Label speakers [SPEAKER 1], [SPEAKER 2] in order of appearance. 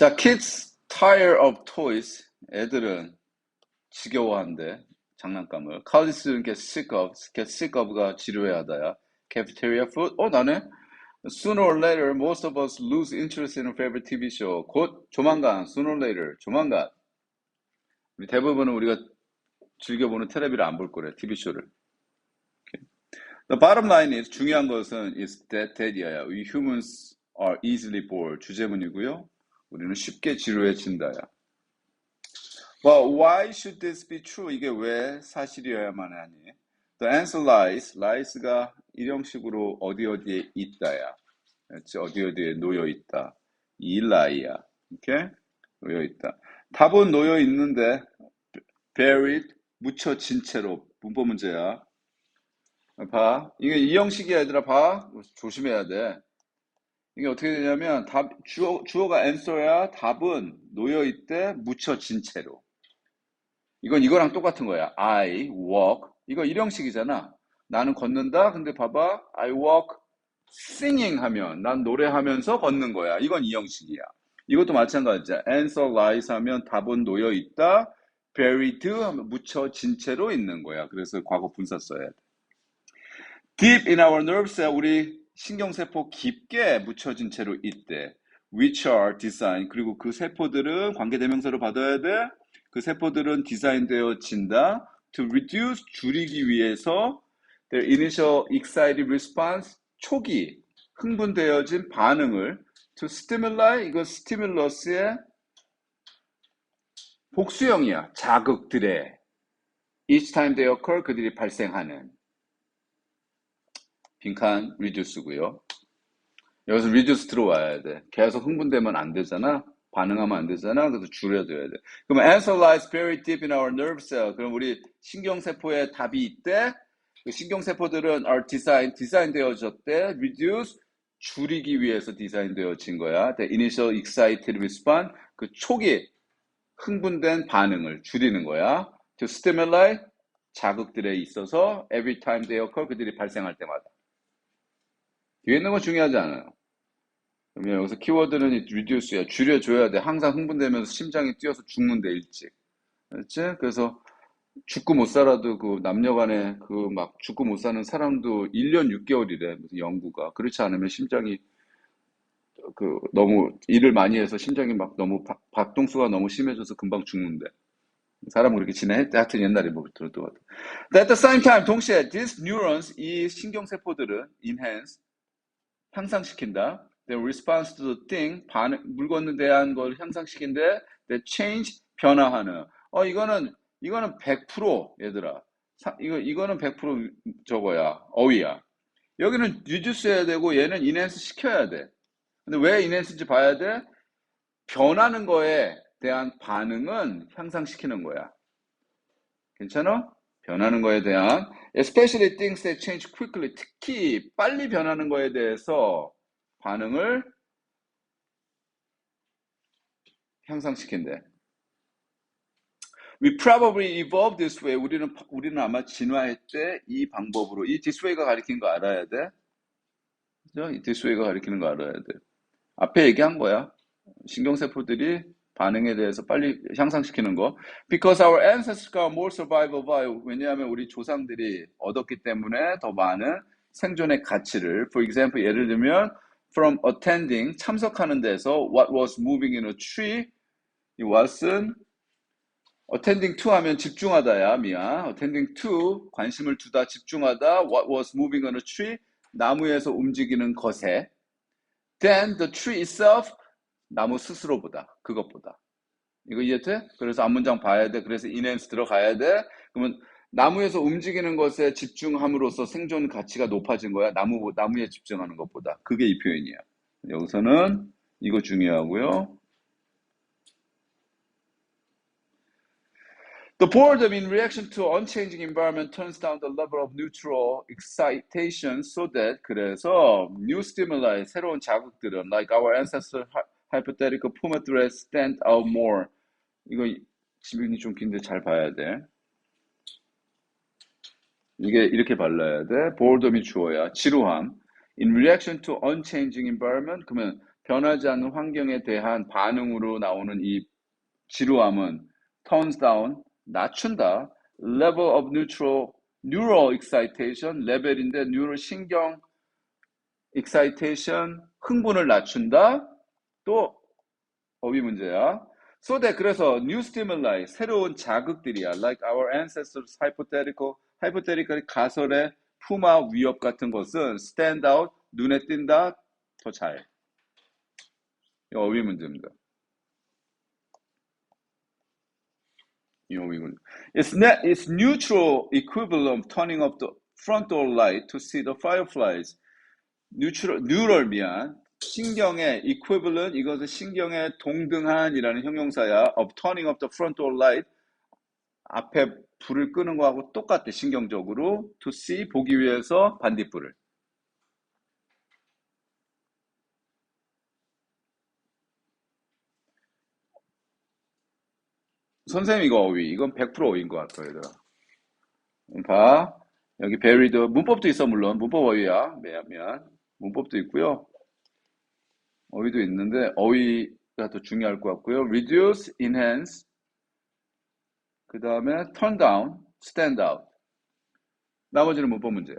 [SPEAKER 1] 자, kids tire of toys. 애들은 지겨워한대. 장난감을. College는 get sick of. get sick of가 지루해하다야. cafeteria food. 어, 나네. Sooner or later, most of us lose interest in a favorite TV show. 곧, 조만간, sooner or later, 조만간. 우리 대부분은 우리가 즐겨보는 텔레비를 안 볼 거래, TV쇼를. The bottom line is, 중요한 것은 is that, that이야. We humans are easily bored. 주제문이고요. 우리는 쉽게 지루해진다야. But why should this be true? 이게 왜 사실이어야만 하니? The answer lies. lies가 일형식으로 어디 어디에 있다야. 그렇지? 어디 어디에 놓여 있다. 이 lie야. 오케이? 놓여 있다. 답은 놓여 있는데 buried 묻혀진 채로 문법 문제야. 봐. 이게 이 형식이야, 얘들아. 봐. 조심해야 돼. 이게 어떻게 되냐면 답 주어 주어가 answer야. 답은 놓여 있대 묻혀진 채로. 이건 이거랑 똑같은 거야. I walk. 이거 일형식이잖아. 나는 걷는다. 근데 봐봐. I walk singing 하면 난 노래하면서 걷는 거야. 이건 이형식이야. 이것도 마찬가지야. answer lies 하면 답은 놓여 있다. buried 하면 묻혀진 채로 있는 거야. 그래서 과거 분사 써야 돼. deep in our nerves 우리 신경세포 깊게 묻혀진 채로 있대. which are designed 그리고 그 세포들은 관계대명사로 받아야 돼. 그 세포들은 디자인되어진다. to reduce 줄이기 위해서 their initial excited response 초기 흥분되어진 반응을 to stimuli 이거 stimulus의 복수형이야. 자극들의 each time they occur 그들이 발생하는 빈칸 reduce고요. 여기서 reduce 들어와야 돼. 계속 흥분되면 안 되잖아. 반응하면 안 되잖아. 그래서 줄여줘야 돼. 그럼 answer lies very deep in our nerve cell. 그럼 우리 신경세포에 답이 있대. 그 신경세포들은 are designed, 디자인 되어졌대. reduce, 줄이기 위해서 디자인 되어진 거야. The initial excited response, 그 초기 흥분된 반응을 줄이는 거야. To stimuli, 자극들에 있어서 every time they occur, 그들이 발생할 때마다. 뒤에 있는 건 중요하지 않아요. 그러면 여기서 키워드는 reduce야. 줄여줘야 돼. 항상 흥분되면서 심장이 뛰어서 죽는데 일찍. 그렇지? 그래서 죽고 못 살아도 그 남녀 간에 그 막 죽고 못 사는 사람도 1년 6개월이래. 무슨 연구가. 그렇지 않으면 심장이 그 너무 일을 많이 해서 심장이 막 너무 박, 박동수가 너무 심해져서 금방 죽는데. 사람은 그렇게 지내했대. 하여튼 옛날에 뭐 들었던 것 같아. At the same time, 동시에 these neurons, 이 신경세포들은 enhance, 향상시킨다. The response to the thing, 반응, 물건에 대한 걸 향상시킨데, the change, 변화하는. 어, 이거는, 이거는 100% 얘들아. 사, 이거, 이거는 100% 저거야. 어휘야. 여기는 reduce 해야 되고, 얘는 enhance 시켜야 돼. 근데 왜 enhance인지 봐야 돼? 변하는 거에 대한 반응은 향상시키는 거야. 괜찮아? 변하는 거에 대한 especially things that change quickly 특히 빨리 변하는 거에 대해서 반응을 향상시킨대. We probably evolved this way. 우리는 우리는 아마 진화했대 이 방법으로. 이 this way가 가리키는 거 알아야 돼. 그죠? 이 this way가 가리키는 거 알아야 돼. 앞에 얘기한 거야. 신경세포들이 반응에 대해서 빨리 향상시키는 거. Because our ancestors got more survival value. 왜냐하면 우리 조상들이 얻었기 때문에 더 많은 생존의 가치를. For example, 예를 들면 from attending 참석하는 데서 what was moving in a tree. 이 what은 attending to 하면 집중하다야 미안. attending to 관심을 두다 집중하다. what was moving on a tree 나무에서 움직이는 것에. then the tree itself 나무 스스로보다 그것보다 이거 이해돼? 그래서 앞문장 봐야 돼. 그래서 enhance 들어가야 돼. 그러면 나무에서 움직이는 것에 집중함으로써 생존 가치가 높아진 거야. 나무 나무에 집중하는 것보다 그게 이 표현이야. 여기서는 이거 중요하고요. The boredom in reaction to unchanging environment turns down the level of neutral excitation so that 그래서 new stimuli 새로운 자극들은 like our ancestor hypothetical puma thread stand out more 이거 지문이 좀 긴데 잘 봐야 돼. 이게 이렇게 발라야 돼. boredom이 주어야 지루함. In reaction to unchanging environment 그러면 변하지 않는 환경에 대한 반응으로 나오는 이 지루함은 turns down, 낮춘다. level of neutral, neural excitation, 레벨인데 neural 신경 excitation, 흥분을 낮춘다. 또 어휘 문제야. So that 그래서 new stimuli, 새로운 자극들이야. Like our ancestors hypothetical, hypothetical 가설의 푸마 위협 같은 것은 stand out, 눈에 띈다, 더 잘. 이 어휘 문제입니다. 이 어휘 문제. It's, net, it's neutral equivalent of turning off the front door light to see the fireflies. neutral, neural 미안. 신경의 equivalent 이것은 신경의 동등한이라는 형용사야. of turning off the front door light. 앞에 불을 끄는 거하고 똑같대 신경적으로. To see 보기 위해서 반딧불을. 선생님 이거 어휘. 이건 100% 어휘인 것 같아요 얘들아. 봐. 여기 buried 문법도 있어 물론. 문법 어휘야. 미안 미안. 문법도 있고요 어휘도 있는데 어휘가 더 중요할 것 같고요. Reduce, enhance 그 다음에 turn down, stand out. 나머지는 문법 문제야